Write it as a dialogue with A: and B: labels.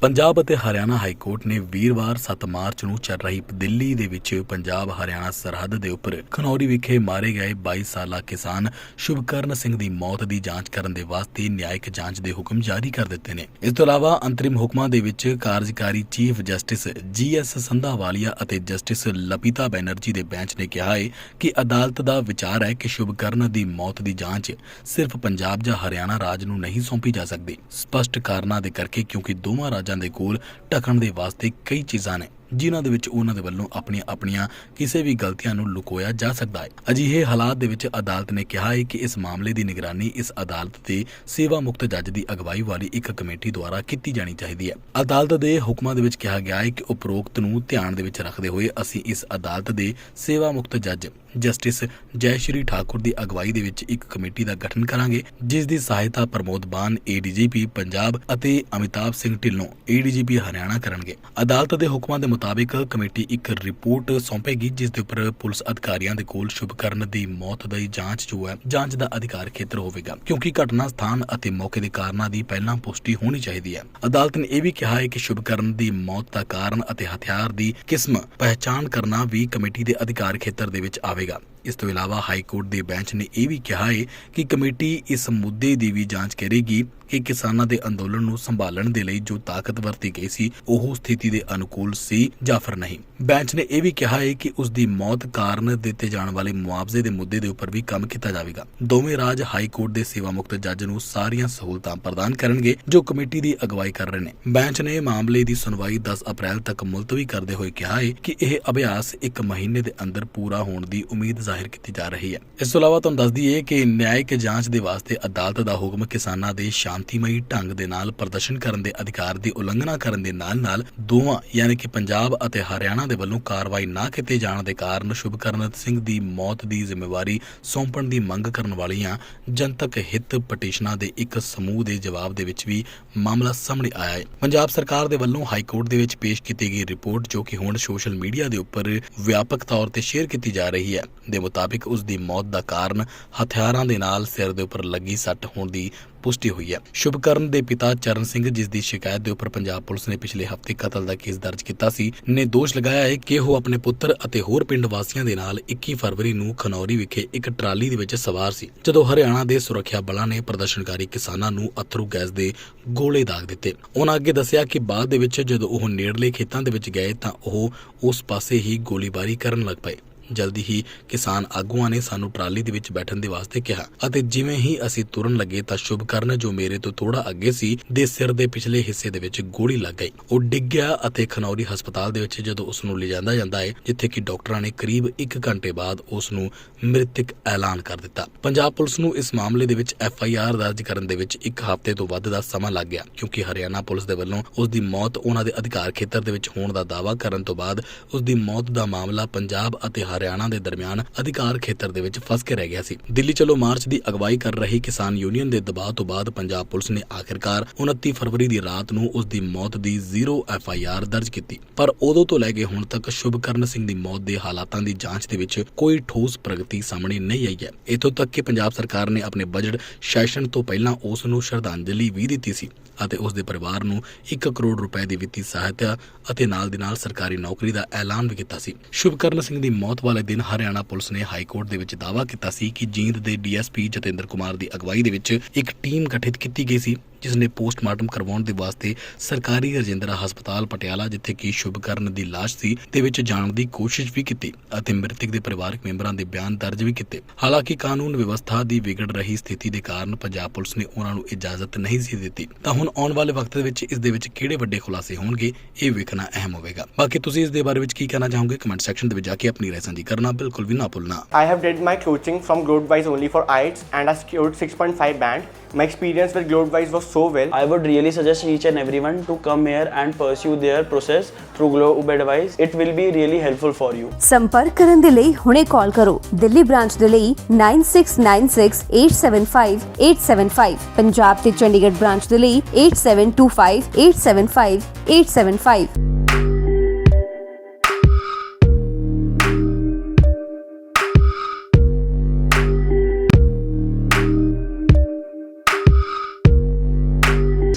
A: ਪੰਜਾਬ ਅਤੇ Haryana high court ਨੇ ਵੀਰਵਾਰ 7 ਮਾਰਚ ਨੂੰ ਚੱਲ ਰਹੀ ਦਿੱਲੀ ਦੇ ਵਿੱਚ ਪੰਜਾਬ ਹਰਿਆਣਾ ਸਰਹੱਦ ਦੇ ਉੱਪਰ ਖਨੌਰੀ ਵਿਖੇ ਮਾਰੇ ਗਏ 22 ਸਾਲਾ ਕਿਸਾਨ ਸ਼ੁਭਕਰਨ ਸਿੰਘ ਦੀ ਮੌਤ ਦੀ ਜਾਂਚ ਕਰਨ ਦੇ ਵਾਸਤੇ ਨਿਆਇਕ ਜਾਂਚ ਦੇ ਹੁਕਮ ਜਾਰੀ ਕਰ ਦਿੱਤੇ ਨੇ। ਇਸ ਤੋਂ ਇਲਾਵਾ ਅੰਤਰਿਮ ਹੁਕਮਾਂ ਦੇ ਵਿੱਚ ਕਾਰਜਕਾਰੀ ਚੀਫ ਜਸਟਿਸ ਜੀਐਸ ਸੰਧਾਵਾਲੀਆ ਅਤੇ ਜਸਟਿਸ ਲਪਿਤਾ ਬੈਨਰਜੀ ਦੇ ਬੈਂਚ ਨੇ ਕਿਹਾ ਹੈ ਕਿ ਅਦਾਲਤ ਦਾ ਵਿਚਾਰ ਹੈ ਕਿ ਸ਼ੁਭਕਰਨ ਦੀ ਮੌਤ ਦੀ ਜਾਂਚ ਸਿਰਫ ਪੰਜਾਬ ਜਾਂ ਹਰਿਆਣਾ ਰਾਜ ਨੂੰ ਨਹੀਂ ਸੌਂਪੀ ਜਾ ਸਕਦੀ। ਸਪਸ਼ਟ ਕਾਰਨਾਂ ਦੇ ਕਰਕੇ ਕਿਉਂਕਿ ਦੋਵਾਂ ਰਾਜ ਦੇ ਕੋਲ ਢਕਣ ਦੇ ਵਾਸਤੇ ਕਈ ਚੀਜ਼ਾਂ ਨੇ। ਜਿਨ੍ਹਾਂ ਦੇ ਵਿੱਚ ਉਹਨਾਂ ਦੇ ਵੱਲੋਂ ਆਪਣੀਆਂ ਆਪਣੀਆਂ ਕਿਸੇ ਵੀ ਗਲਤੀਆਂ ਨੂੰ ਲੁਕੋਇਆ ਜਾ ਸਕਦਾ ਹੈ। ਅਜਿਹੇ ਹਾਲਾਤ ਦੇ ਵਿੱਚ ਅਦਾਲਤ ਨੇ ਕਿਹਾ ਹੈ ਕਿ ਇਸ ਮਾਮਲੇ ਦੀ ਨਿਗਰਾਨੀ ਇਸ ਅਦਾਲਤ ਦੇ ਸੇਵਾ ਮੁਕਤ ਜੱਜ ਦੀ ਅਗਵਾਈ ਵਾਲੀ ਇੱਕ ਕਮੇਟੀ ਦੁਆਰਾ ਕੀਤੀ ਜਾਣੀ ਚਾਹੀਦੀ ਹੈ। ਅਦਾਲਤ ਦੇ ਹੁਕਮਾਂ ਦੇ ਵਿੱਚ ਕਿਹਾ ਗਿਆ ਹੈ ਕਿ ਉਪਰੋਕਤ ਨੂੰ ਧਿਆਨ ਦੇ ਵਿੱਚ ਰੱਖਦੇ ਹੋਏ ਅਸੀਂ ਇਸ ਅਦਾਲਤ ਦੇ ਸੇਵਾ ਮੁਕਤ ਜੱਜ ਜਸਟਿਸ ਜੈ ਠਾਕੁਰ ਦੀ ਅਗਵਾਈ ਦੇ ਵਿੱਚ ਇੱਕ ਕਮੇਟੀ ਦਾ ਗਠਨ ਕਰਾਂਗੇ, ਜਿਸ ਦੀ ਸਹਾਇਤਾ ਪ੍ਰਮੋਦ ਬਾਨ ਏਡੀਜੀਪੀ ਪੰਜਾਬ ਅਤੇ ਅਮਿਤਾਭ ਸਿੰਘ ਢਿੱਲੋਂ ਏਡੀਜੀਪੀ ਹਰਿਆਣਾ ਕਰਨਗੇ। ਅਦਾਲਤ ਦੇ ਹੁਕਮਾਂ ਦੇ ਮੁਤਾਬਿਕ ਕਮੇਟੀ ਇੱਕ ਰਿਪੋਰਟ ਸੌਂਪੇਗੀ, ਜਿਸ ਦੇ ਉੱਪਰ ਪੁਲਿਸ ਅਧਿਕਾਰੀਆਂ ਦੇ ਕੋਲ ਸ਼ੁਭਕਰਨ ਦੀ ਮੌਤ ਦੀ ਜਾਂਚ ਜੋ ਹੈ, ਜਾਂਚ ਦਾ ਅਧਿਕਾਰ ਖੇਤਰ ਹੋਵੇਗਾ। ਕਿਉਂਕਿ ਘਟਨਾ ਸਥਾਨ ਅਤੇ ਮੌਕੇ ਦੇ ਕਾਰਨਾਂ ਦੀ ਪਹਿਲਾਂ ਪੁਸ਼ਟੀ ਹੋਣੀ ਚਾਹੀਦੀ ਹੈ। ਅਦਾਲਤ ਨੇ ਇਹ ਵੀ ਕਿਹਾ ਹੈ ਕਿ ਸ਼ੁਭਕਰਨ ਦੀ ਮੌਤ ਦਾ ਕਾਰਨ ਅਤੇ ਹਥਿਆਰ ਦੀ ਕਿਸਮ ਪਹਿਚਾਣ ਕਰਨਾ ਵੀ ਕਮੇਟੀ ਦੇ ਅਧਿਕਾਰ ਖੇਤਰ ਦੇ ਵਿੱਚ ਆਵੇਗਾ। ਇਸ ਤੋਂ ਇਲਾਵਾ ਹਾਈ ਕੋਰਟ ਦੇ ਬੈਂਚ ਨੇ ਇਹ ਵੀ ਕਿਹਾ ਹੈ ਕਿ ਕਮੇਟੀ ਇਸ ਮੁੱਦੇ ਦੀ ਵੀ ਜਾਂਚ ਕਰੇਗੀ ਕਿ ਕਿਸਾਨਾਂ ਦੇ ਅੰਦੋਲਨ ਨੂੰ ਸੰਭਾਲਣ ਦੇ ਲਈ ਜੋ ਤਾਕਤ ਵਰਤੀ ਗਈ ਸੀ, ਉਹ ਸਥਿਤੀ ਦੇ ਅਨੁਕੂਲ ਸੀ ਜਾਂ ਫਿਰ ਨਹੀਂ। ਬੈਂਚ ਨੇ ਇਹ ਵੀ ਕਿਹਾ ਹੈ ਕਿ ਉਸ ਦੀ ਮੌਤ ਕਾਰਨ ਦਿੱਤੇ ਜਾਣ ਵਾਲੇ ਮੁਆਵਜ਼ੇ ਦੇ ਮੁੱਦੇ ਦੇ ਉੱਪਰ ਵੀ ਕੰਮ ਕੀਤਾ ਜਾਵੇਗਾ। ਦੋਵੇਂ ਰਾਜ ਹਾਈ ਕੋਰਟ ਦੇ ਸੇਵਾ ਮੁਕਤ ਜੱਜ ਨੂੰ ਸਾਰੀਆਂ ਸਹੂਲਤਾਂ ਪ੍ਰਦਾਨ ਕਰਨਗੇ, ਜੋ ਕਮੇਟੀ ਦੀ ਅਗਵਾਈ ਕਰ ਰਹੇ ਨੇ। ਬੈਂਚ ਨੇ ਮਾਮਲੇ ਦੀ ਸੁਣਵਾਈ 10 ਅਪ੍ਰੈਲ ਤੱਕ ਮੁਲਤਵੀ ਕਰਦੇ ਹੋਏ ਕਿਹਾ ਹੈ ਕਿ ਇਹ ਅਭਿਆਸ ਇੱਕ ਮਹੀਨੇ ਦੇ ਅੰਦਰ ਪੂਰਾ ਹੋਣ ਦੀ ਉਮੀਦ ਜ਼ਾਹਿਰ ਕੀਤੀ ਜਾ ਰਹੀ ਹੈ। ਇਸ ਤੋਂ ਇਲਾਵਾ ਤੁਹਾਨੂੰ ਦੱਸ ਦਈਏ ਕਿ ਨਿਆਇਕ ਜਾਂਚ ਦੇ ਵਾਸਤੇ ਅਦਾਲਤ ਦਾ ਹੁਕਮ ਕਿਸਾਨਾਂ ਦੇ ਸ਼ਾਂਤੀਮਈ ਢੰਗ ਦੇ ਨਾਲ ਪ੍ਰਦਰਸ਼ਨ ਕਰਨ ਦੇ ਅਧਿਕਾਰ ਦੀ ਉਲੰਘਣਾ ਕਰਨ ਦੇ ਨਾਲ-ਨਾਲ ਦੋਵਾਂ, ਯਾਨੀ ਕਿ ਪੰਜਾਬ ਅਤੇ ਹਰਿਆਣਾ ਦੇ ਵੱਲੋਂ ਕਾਰਵਾਈ ਨਾ ਕੀਤੇ ਜਾਣ ਦੇ ਕਾਰਨ ਸ਼ੁਭਕਰਨ ਸਿੰਘ ਦੀ ਮੌਤ ਦੀ ਜ਼ਿੰਮੇਵਾਰੀ ਸੌਂਪਣ ਦੀ ਮੰਗ ਕਰਨ ਵਾਲੀਆਂ ਜਨਤਕ ਹਿੱਤ ਪਟੀਸ਼ਨਾਂ ਦੇ ਇੱਕ ਸਮੂਹ ਦੇ ਜਵਾਬ ਦੇ ਵਿੱਚ ਵੀ ਮਾਮਲਾ ਸਾਹਮਣੇ ਆਇਆ ਹੈ। ਪੰਜਾਬ ਸਰਕਾਰ ਦੇ ਵੱਲੋਂ ਹਾਈ ਕੋਰਟ ਦੇ ਵਿੱਚ ਪੇਸ਼ ਕੀਤੀ ਗਈ ਰਿਪੋਰਟ ਜੋ ਕਿ ਹੁਣ ਸੋਸ਼ਲ ਮੀਡੀਆ ਦੇ ਉੱਪਰ ਵਿਆਪਕ ਤੌਰ ਤੇ ਸ਼ੇਅਰ ਕੀਤੀ ਜਾ ਰਹੀ ਹੈ। ਦੇ ਮੁਤਾਬਿਕ ਉਸ ਦੀ ਮੌਤ ਦਾ ਕਾਰਨ ਹਥਿਆਰਾਂ ਦੇ ਨਾਲ ਸਿਰ ਦੇ ਉੱਪਰ ਲੱਗੀ ਸੱਟ ਹੋਣ ਦੀ ਪੁਸ਼ਟੀ ਹੋਈ ਹੈ। ਸ਼ੁਭਕਰਨ ਦੇ ਪਿਤਾ ਚਰਨ ਸਿੰਘ, ਜਿਸ ਦੀ ਸ਼ਿਕਾਇਤ ਦੇ ਉੱਪਰ ਪੰਜਾਬ ਪੁਲਿਸ ਨੇ ਪਿਛਲੇ ਹਫ਼ਤੇ ਕਤਲ ਦਾ ਕੇਸ ਦਰਜ ਕੀਤਾ ਸੀ, ਨੇ ਦੋਸ਼ ਲਗਾਇਆ ਹੈ ਕਿ ਉਹ ਆਪਣੇ ਪੁੱਤਰ ਅਤੇ ਹੋਰ ਪਿੰਡ ਵਾਸੀਆਂ ਦੇ ਨਾਲ 21 ਫਰਵਰੀ ਨੂੰ ਖਨੌਰੀ ਵਿਖੇ ਇੱਕ ਟਰਾਲੀ ਦੇ ਵਿੱਚ ਸਵਾਰ ਸੀ, ਜਦੋਂ ਹਰਿਆਣਾ ਦੇ ਸੁਰੱਖਿਆ ਬਲਾਂ ਨੇ ਪ੍ਰਦਰਸ਼ਨਕਾਰੀ ਕਿਸਾਨਾਂ ਨੂੰ ਅਥਰੂ ਗੈਸ ਦੇ ਗੋਲੇ ਦਾਗ ਦਿੱਤੇ। ਉਹਨਾਂ ਅੱਗੇ ਦੱਸਿਆ ਕਿ ਬਾਅਦ ਦੇ ਵਿੱਚ ਜਦੋਂ ਉਹ ਨੇੜਲੇ ਖੇਤਾਂ ਦੇ ਵਿੱਚ ਗਏ ਤਾਂ ਉਹ ਉਸ ਪਾਸੇ ਹੀ ਗੋਲੀਬਾਰੀ ਕਰਨ ਲੱਗ ਪਏ। ਜਲਦੀ ਹੀ ਕਿਸਾਨ ਆਗੂਆਂ ਨੇ ਸਾਨੂੰ ਟਰਾਲੀ ਦੇ ਵਿੱਚ ਬੈਠਣ ਦੇ ਵਾਸਤੇ ਕਿਹਾ ਅਤੇ ਜਿਵੇਂ ਹੀ ਅਸੀਂ ਤੁਰਨ ਲੱਗੇ ਤਾਂ ਸ਼ੁਭਕਰਨ ਜੋ ਮੇਰੇ ਤੋਂ ਥੋੜਾ ਅੱਗੇ ਸੀ, ਦੇ ਸਿਰ ਦੇ ਪਿਛਲੇ ਹਿੱਸੇ ਦੇ ਵਿੱਚ ਗੋਲੀ ਲੱਗ ਗਈ। ਉਹ ਡਿੱਗ ਗਿਆ ਅਤੇ ਖਨੌਰੀ ਹਸਪਤਾਲ ਦੇ ਵਿੱਚ ਜਦੋਂ ਉਸ ਨੂੰ ਲਿਜਾਂਦਾ ਜਾਂਦਾ ਹੈ ਜਿੱਥੇ ਕਿ ਡਾਕਟਰਾਂ ਨੇ ਕਰੀਬ 1 ਘੰਟੇ ਬਾਅਦ ਉਸ ਨੂੰ ਮ੍ਰਿਤਕ ਐਲਾਨ ਕਰ ਦਿੱਤਾ। ਪੰਜਾਬ ਪੁਲਿਸ ਨੂੰ ਇਸ ਮਾਮਲੇ ਦੇ ਵਿੱਚ ਐਫ ਆਈ ਆਰ ਦਰਜ ਕਰਨ ਦੇ ਵਿੱਚ ਇੱਕ ਹਫ਼ਤੇ ਤੋਂ ਵੱਧ ਦਾ ਸਮਾਂ ਲੱਗ ਗਿਆ, ਕਿਉਂਕਿ ਹਰਿਆਣਾ ਪੁਲਿਸ ਦੇ ਵੱਲੋਂ ਉਸ ਦੀ ਮੌਤ ਉਹਨਾਂ ਦੇ ਅਧਿਕਾਰ ਖੇਤਰ ਦੇ ਵਿੱਚ ਹੋਣ ਦਾ ਦਾਅਵਾ ਕਰਨ ਤੋਂ ਬਾਅਦ ਉਸ ਦੀ ਮੌਤ ਦਾ ਮਾਮਲਾ ਪੰਜਾਬ ਅਤੇ ਹਰਿਆਣਾ ਦੇ ਦਰਮਿਆਨ ਅਧਿਕਾਰ ਖੇਤਰ ਦੇ ਵਿੱਚ ਫਸ ਕੇ ਰਹਿ ਗਿਆ ਸੀ। ਦਿੱਲੀ ਚਲੋ ਮਾਰਚ ਦੀ ਅਗਵਾਈ ਕਰ ਰਹੀ ਕਿਸਾਨ ਯੂਨੀਅਨ ਦੇ ਦਬਾਅ ਤੋਂ ਬਾਅਦ ਪੰਜਾਬ ਪੁਲਿਸ ਨੇ ਆਖਿਰਕਾਰ 29 ਫਰਵਰੀ ਦੀ ਰਾਤ ਨੂੰ ਉਸ ਦੀ ਮੌਤ ਦੀ ਜ਼ੀਰੋ ਐਫ ਆਈ ਆਰ ਦਰਜ ਕੀਤੀ। ਪਰ ਉਦੋਂ ਤੋਂ ਲੈ ਕੇ ਹੁਣ ਤੱਕ ਸ਼ੁਭਕਰਨ ਸਿੰਘ ਦੀ ਮੌਤ ਦੇ ਹਾਲਾਤਾਂ ਦੀ ਜਾਂਚ ਦੇ ਵਿੱਚ ਕੋਈ ਠੋਸ ਪ੍ਰਗਤੀ ਸਾਹਮਣੇ ਨਹੀਂ ਆਈ ਹੈ। ਇਥੋਂ ਤੱਕ ਕਿ ਪੰਜਾਬ ਸਰਕਾਰ ਨੇ ਆਪਣੇ ਬਜਟ ਸੈਸ਼ਨ ਤੋਂ ਪਹਿਲਾਂ ਉਸ ਨੂੰ ਸ਼ਰਧਾਂਜਲੀ ਵੀ ਦਿੱਤੀ ਸੀ। ਅਤੇ ਉਸ ਦੇ ਪਰਿਵਾਰ ਨੂੰ 1 ਕਰੋੜ ਰੁਪਏ ਦੀ ਵਿੱਤੀ ਸਹਾਇਤਾ ਅਤੇ ਨਾਲ ਦੀ ਨਾਲ ਸਰਕਾਰੀ ਨੌਕਰੀ ਦਾ ਐਲਾਨ ਵੀ ਕੀਤਾ ਸੀ। ਸ਼ੁਭਕਰਨ ਸਿੰਘ ਦੀ ਮੌਤ ਵਾਲੇ ਦਿਨ ਹਰਿਆਣਾ ਪੁਲਿਸ ਨੇ ਹਾਈ ਕੋਰਟ ਦੇ ਵਿੱਚ ਦਾਅਵਾ ਕੀਤਾ ਸੀ ਕਿ ਜੀਂਦ ਦੇ ਡੀਐਸਪੀ ਜਤਿੰਦਰ ਕੁਮਾਰ ਦੀ ਅਗਵਾਈ ਦੇ ਵਿੱਚ ਇੱਕ ਟੀਮ ਗਠਿਤ ਕੀਤੀ ਗਈ ਸੀ। ਜਿਸ ਨੇ ਪੋਸਟਮਾਰਟਮ ਕਰਵਾਉਣ ਦੇ ਵਾਸਤੇ ਸਰਕਾਰੀ ਰਜਿੰਦਰਾ ਹਸਪਤਾਲ ਪਟਿਆਲਾ, ਜਿੱਥੇ ਕਿ ਸ਼ੁਭਕਰਨ ਦੀ ਲਾਸ਼ ਸੀ, ਦੇ ਵਿੱਚ ਜਾਣ ਦੀ ਕੋਸ਼ਿਸ਼ ਵੀ ਕੀਤੀ ਅਤੇ ਮ੍ਰਿਤਕ ਦੇ ਪਰਿਵਾਰਕ ਮੈਂਬਰਾਂ ਦੇ ਬਿਆਨ ਦਰਜ ਵੀ ਕੀਤੇ। ਹਾਲਾਂਕਿ ਕਾਨੂੰਨ ਵਿਵਸਥਾ ਦੀ ਵਿਗੜ ਰਹੀ ਸਥਿਤੀ ਦੇ ਕਾਰਨ ਪੰਜਾਬ ਪੁਲਿਸ ਨੇ ਉਹਨਾਂ ਨੂੰ ਇਜਾਜ਼ਤ ਨਹੀਂ ਸੀ ਦਿੱਤੀ। ਤਾਂ ਹੁਣ ਆਉਣ ਵਾਲੇ ਵਕਤ ਦੇ ਵਿੱਚ ਇਸ ਦੇ ਵਿੱਚ ਕਿਹੜੇ ਵੱਡੇ ਖੁਲਾਸੇ ਹੋਣਗੇ, ਇਹ ਵੇਖਣਾ ਅਹਿਮ ਹੋਵੇਗਾ। ਬਾਕੀ ਤੁਸੀਂ ਇਸ ਦੇ ਬਾਰੇ ਵਿੱਚ ਕੀ ਕਹਿਣਾ ਚਾਹੋਗੇ, ਕਮੈਂਟ ਸੈਕਸ਼ਨ ਦੇ ਵਿੱਚ ਜਾ ਕੇ ਆਪਣੀ ਰਾਏ ਸਾਂਝੀ ਕਰਨਾ, ਬਿਲਕੁਲ ਵੀ ਨਾ ਭੁੱਲਣਾ।
B: I have did my coaching from Globewise only for IELTS and I scored 6.5 band. My experience with Globewise was so well.
C: I would really suggest each and everyone to come here and pursue their process through Globe Advice. It will be really helpful for you.
D: ਸੰਪਰਕ ਕਰਨ ਦੇ ਲਈ ਹੁਣੇ ਕਾਲ ਕਰੋ Delhi branch ਦੇ ਲਈ 9696875875 ਪੰਜਾਬ ਤੇ Chandigarh branch ਦੇ ਲਈ 8725875875